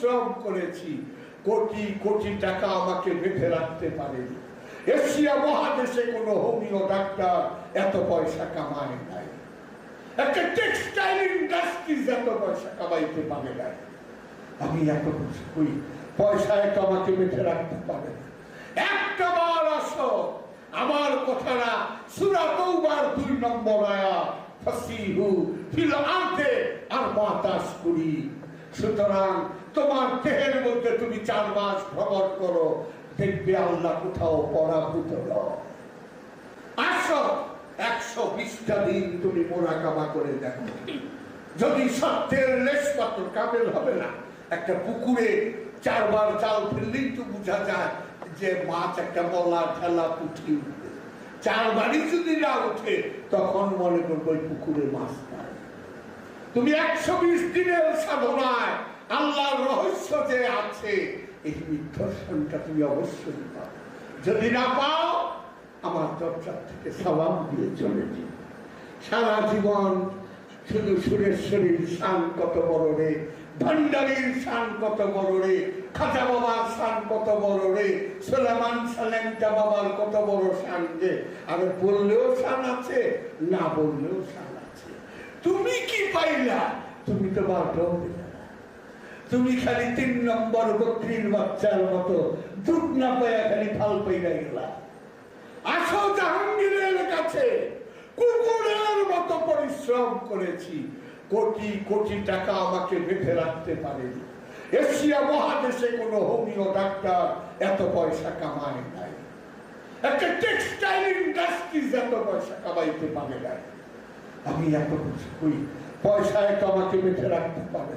পরিশ্রম করেছি। কোটি কোটি টাকা আমাকে বেঁধে রাখতে পারেনি। এশিয়া মহাদেশে কোনো হোমিও ডাক্তার এত পয়সা কামায় নাই। একটা টেক্সটাইল ইন্ডাস্ট্রিজ এত পয়সা কামাইতে পারে নাই। আমি এত কিছু করি পয়সা এত আমাকে বেঁধে রাখতে পারে একটা বার আসো, আমার কথাটা সুরা তৌবার দুই নম্বর আয়া ফাসিহু ফিল আরদে আর বাতাস করি। সুতরাং তোমার দেহের মধ্যে তুমি চার মাস ভ্রমণ করো, দেখবে আল্লাহ কোথাও পরাভূত আসো, একশো বিশটা দিন তুমি মোরাকাবা করে দেখো। যদি সত্যের লেশ পাত্র কামেল হবে না, একটা পুকুরে চারবার জাল ফেললেই তো বোঝা যায় যে মাছ একটা মলা ঠেলা পুঠি উঠবে। চারবারই যদি না উঠে তখন মনে করব ওই পুকুরে মাছ নাই। তুমি একশো বিশ দিনের সাধনায় আল্লাহর রহস্য যে আছে, এই নিদর্শনটা তুমি অবশ্যই পাও। যদি না পাও, আমার দরজা থেকে সালাম দিয়ে চলে যাও। সারা জীবন শুধু সুরেশ্বরীর শান কত বড় রে, ভান্ডারির শান কত বড় রে, খাজা বাবার শান কত বড় রে, সোলামান সালেমটা বাবার কত বড় শান রে আর বললেও শান আছে, না বললেও শান আছে। তুমি কি পাইলা? তুমি তো বারটাও পেলে না। তুমি খালি তিন নম্বর বকরির বাচ্চার মতো দুধ না পাইয়া খালি ফাল পাইয়া গেলা। আসো জাহাঙ্গীরের কাছে, কুকুরের মতো পরিশ্রম করেছি। কোটি কোটি টাকা আমাকে বেঁধে রাখতে পারেনি। এশিয়া মহাদেশে কোনো হোমিও ডাক্তার এত পয়সা কামায় নাই। একটা টেক্সটাইল ইন্ডাস্ট্রিজ এত পয়সা কামাইতে পারে নাই। আমি এত কিছু করি পয়সা এত আমাকে বেঁধে রাখতে পারে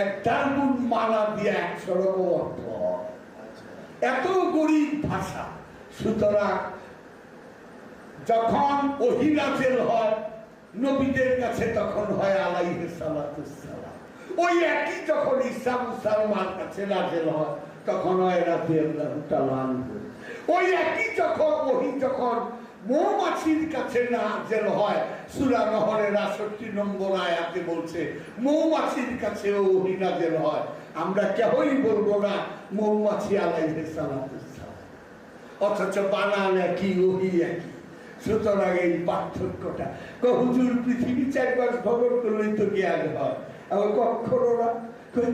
এক টার্গুন মালা দিয়ে একশো রকম অর্থ। এত গরিব ভাষা। সুতরাং যখন ওহিনাজেল হয়, নবীদের কাছে তখন হয় আলাইহে সালাতুসালাম ওই একই যখন ঈসা মুসালমান কাছে নাজেল হয়, তখন হয় তাআলা আনহু। ওই একই যখন ওহি যখন মৌমাছির কাছে নাজেল হয়। সূরা নহরের 68 নম্বর আয়াতে বলছে, মৌমাছির কাছে ওহি নাজেল হয়। আমরা কেহই বলব না, মৌমাছি সালাতুসালাম অথচ বানান একই, ওহি একই। সুতরাং এই পার্থক্যটা, কো হুজুর পৃথিবী চারবার ভ্রমণ করলেই তো জ্ঞান হয়। আমার কখনো না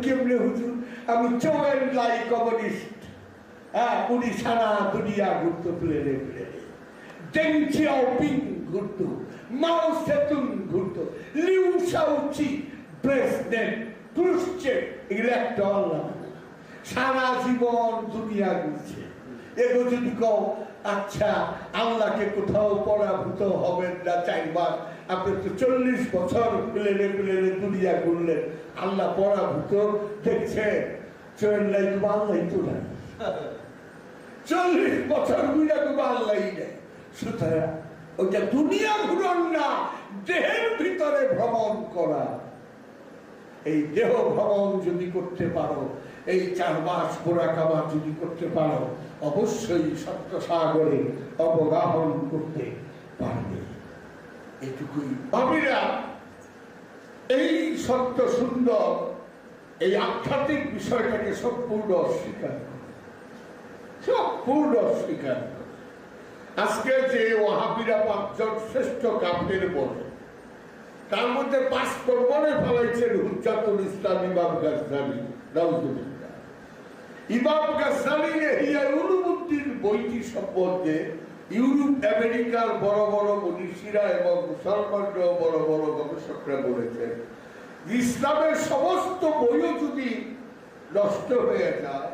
কেমনে হুজুর? আমি চোয়েন লাই কমিউনিস্ট। হ্যাঁ উনি সারা দুনিয়া ঘুরতো প্লেনে প্লেনে চিয়াওপিং ঘুরতো মাও সেতুং ঘুরতো লিউ সাউচি প্রেসিডেন্ট ক্রুশ্চেভ এগুলো একটা আল্লাহ সারা জীবন দুনিয়া ঘুরছে। এগো যদি কও আচ্ছা আল্লাহকে কোথাও পরাভূত হবেন না চাইবার আপনি তো চল্লিশ বছর প্লেনে প্লেনে দুনিয়া ঘুরলেন। আল্লাহ পরাভূত দেখছে চল্লাই তো আল্লাহ তো না চল্লিশ বছর ঘুরে তো আল্লাহ নেই। সুতরাং ওইটা দুনিয়া ঘুরন না দেহের ভিতরে ভ্রমণ করা। এই দেহ ভ্রমণ যদি করতে পারো, এই চার মাস পোড়াকাবা যদি করতে পারো, অবশ্যই সত্য সাগরে অবগাহন করতে পারবে। এটুকুই ভাবিরা এই সত্য সুন্দর, এই আধ্যাত্মিক বিষয়টাকে সম্পূর্ণ অস্বীকার করে। সম্পূর্ণ অস্বীকার করে। আজকে যে ওয়াহাবিরা পাঁচজন শ্রেষ্ঠ কাপের বলে তার মধ্যে পাঁচ নম্বরে ফেলাইছেন হুজ্জাতুল ইসলাম ইমাম রাউজুবিল্লাহ ইমাম হিয়া উলুমুদ্দিন বইটি সম্বন্ধে ইউরোপ, আমেরিকার বড় বড় মনীষীরা এবং মুসলমানরাও বড় বড় গবেষকরা বলেছেন, ইসলামের সমস্ত বইও যদি নষ্ট হয়ে যায়,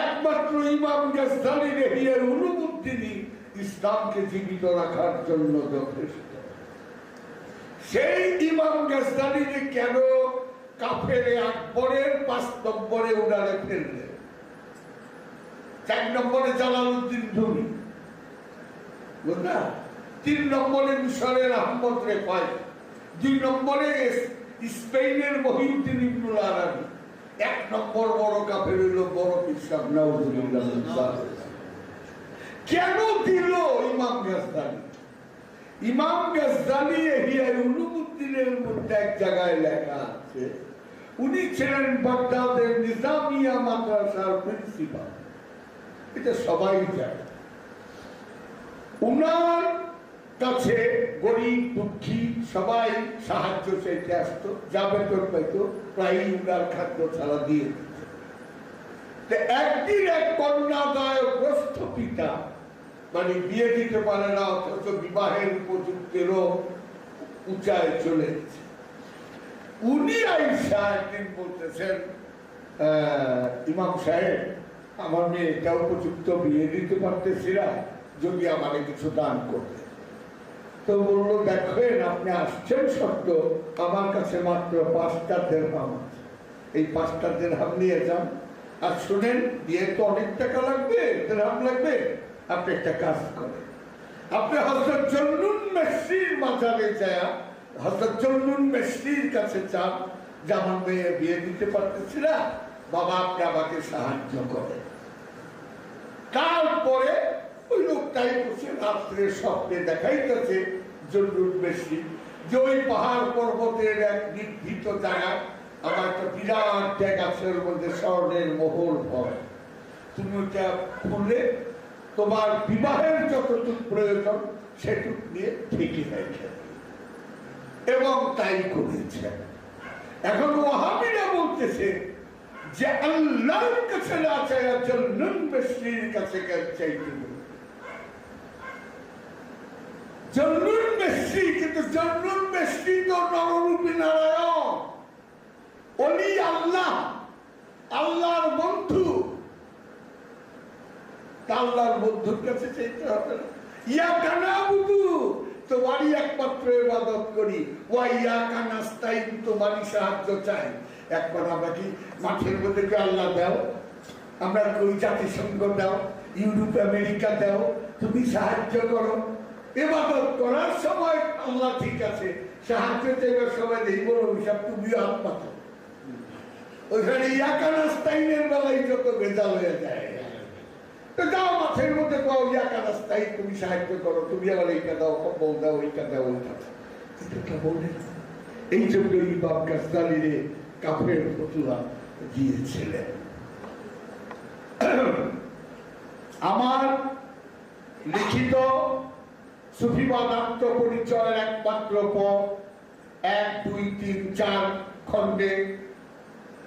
একমাত্র ইমাম গাজদানির হিয়া উলুমুদ্দিনই ইসলামকে জীবিত রাখার জন্য যথেষ্ট। সেই ইমাম গাজদানিকে কেন কাফেরে আকবরের পাঁচ নম্বরে উনারে ফেললে? চার নম্বরে বুঝলা? তিন নম্বরে মিশরের আহমদ রেফাই। দুই নম্বরে স্পেনের মহিউদ্দিন ইবনুল আরাবি। এক নম্বর বড় কাফের হইল বড় কেন দিল ইমাম গাজদানি? ইমাম গাজদানি এহিয়া উলুমুদ্দিনের মধ্যে এক জায়গায় লেখা আছে, উনি ছিলেন বাগদাদের নিজামিয়া মাদ্রাসার প্রিন্সিপাল। এটা সবাই জানে। উনার কাছে গরিব, দুঃখী, সবাই সাহায্য চাইতে আসতো, যা বেতন পাইতো প্রায় উনার খাদ্য ছাড়া দিয়ে। একদিন এক কন্যাদায়গ্রস্ত পিতা মানে বিয়ে দিতে পারে না, অথচ বিবাহের উপযুক্তেরও উঁচায় চলে উনি আইসা একদিন বলতেছেন ইমাম সাহেব, আমার মেয়েটা উপযুক্ত বিয়ে দিতে পারতেছি না, যদি আমাকে কিছু দান করতে। তো বলল, দেখেন, আপনি আসছেন সত্য, আমার কাছে মাত্র পাঁচটা দেড়হাম আছে। এই পাঁচটা দেড়হাম নিয়ে যান। আর শুনেন বিয়ে তো অনেক টাকা লাগবে, দেড়হাম লাগবে। আপনি একটা কাজ করেন। আপনি হজরত জন্নুন মেসির মাজারে যায় হজরত জন্নুন মেসির কাছে চান যে আমার মেয়ে বিয়ে দিতে পারতেছি না, বাবা আপনি আমাকে সাহায্য করেন। তারপরে ওই লোকটাই বসে রাত্রে স্বপ্নে দেখাইতেছে জরুর বেশি যে ওই পাহাড় পর্বতের এক নির্ভীত জায়গায় আমার একটা বিরাট ট্যাগ আছে, ওর মধ্যে স্বর্ণের মোহর ভয় তুমি ওটা খুলে তোমার বিবাহের যতটুকু প্রয়োজন, সেটুক নিয়ে ঠিকই দিও। এবং তাই করেছে। এখন ওয়াহাবিরা বলতেছে যে আল্লাহর কাছে না চাইয়া জন্নুন বেশির কাছে চাইতে আল্লাহর বন্ধু আল্লাহর বন্ধুর কাছে চাইতে হবে না। ইয়া কানা বুধু তোমারই একমাত্র ইবাদত করি। ওয়া ইয়া কানাস্তাইন তোমারই সাহায্য চাই। একবার আমরা কি মাঠের মধ্যে কি আল্লাহ দাও? আমরা ওই জাতিসংঘ দাও? ইউরোপ, আমেরিকা দাও? তুমি সাহায্য করো। এবাদত করার সময় আল্লাহ ঠিক আছে। সাহায্য চাইবার সময় নেই বলো হিসাব তুমিও হাত পাতো। ওইখানে ইয়াকানাস্তাইনের বেলায় যত ভেজাল হয়ে যায়। তো যাও মাঠের মধ্যে পাও ইয়াকানাস্তাই তুমি সাহায্য করো, তুমি আবার এইটা দাও, কম্বল দাও, এইটা দাও ওইটা দাও। কিন্তু তা এই জন্য ইমাম গাজদালিরে কাফের ফতুয়া দিয়েছিলেন। আমার লিখিত সুফিবাদ আত্মপরিচয়ের একমাত্র পথ এক, দুই, তিন, চার খণ্ডে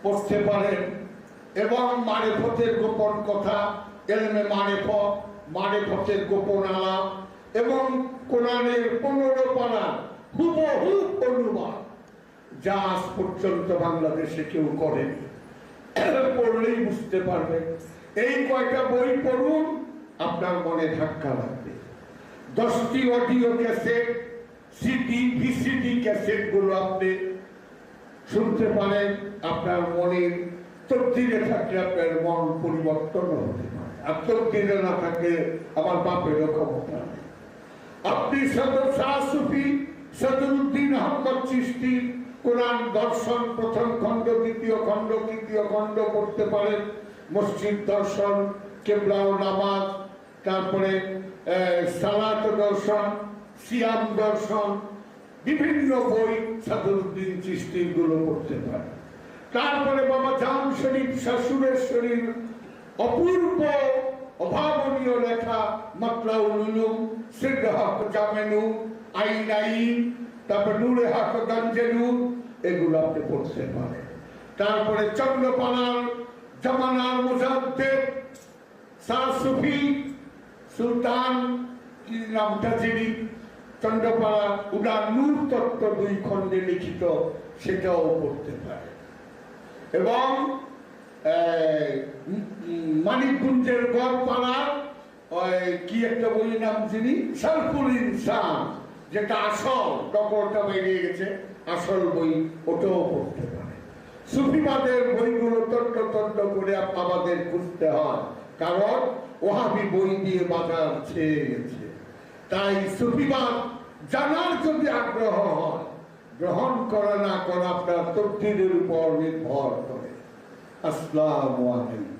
পড়তে পারেন। এবং মারেফতের গোপন কথা এলমে মারেফত মারেফতের গোপন আলাপ এবং কোরআনের পনেরো পারা হুবহু অনুবাদ, যা আজ পর্যন্ত বাংলাদেশে কেউ করেনি। পড়লেই বুঝতে পারবে। এই কয়টা বই পড়ুন, আপনার মনে ধাক্কা লাগবে। দশটি অডিও ক্যাসেট, সিডি, ভিসিডি ক্যাসেটগুলো আপনি শুনতে পারেন, আপনার মনের তকদিরে থাকলে আপনার মন পরিবর্তন হতে পারে। তকদিরে না থাকলে আমার বাপেরও ক্ষমতা। আপনি সদর শাহ সুফি সদরুদ্দিন আহমদ চিস্তি কোরআন দর্শন, প্রথম খণ্ড, দ্বিতীয় খণ্ড, তৃতীয় খণ্ড পড়তে পারেন। মসজিদ দর্শন, কেবলা ও নামাজ, তারপরে সালাত দর্শন, সিয়াম দর্শন, বিভিন্ন বই সাদরুদ্দিন চিস্তিরগুলো পড়তে পারে তারপরে বাবা জাম শরীফ শাশুড়ের শরীর অপূর্ব অভাবনীয় লেখা মাতলাউল উলুম সিদ্ধ হক জামেনু আইন আইন তারপর নূরে হক গঞ্জেনু এগুলো আপনি পড়তে পারেন তারপরে চন্দ্রপালার জামানার মুজাদ্দেদ, শাহ সুফি, সুলতান, কি নামটা যিনি, চন্দ্রপাড়া উদার নূর তত্ত্ব দুই খণ্ডে লিখিত, সেটাও পড়তে পারে এবং মানিকগঞ্জের গড়পাড়া, ওই কি একটা বই নাম যিনি? সালফুল ইনসান, যেটা আসল টকরটা বেরিয়ে গেছে, আসল বই, ওটাও পড়তে পারে। সুফিবাদের বইগুলো তন্ন তন্ন করে আমাদের খুঁজতে হয়, কারণ ওহাবি বই দিয়ে বাজার ছেয়ে গেছে। তাই সুফিবাদ জানার যদি আগ্রহ হয়, গ্রহণ করা না করা আপনার তকদিরের উপর নির্ভর করে। আসসালামু আলাইকুম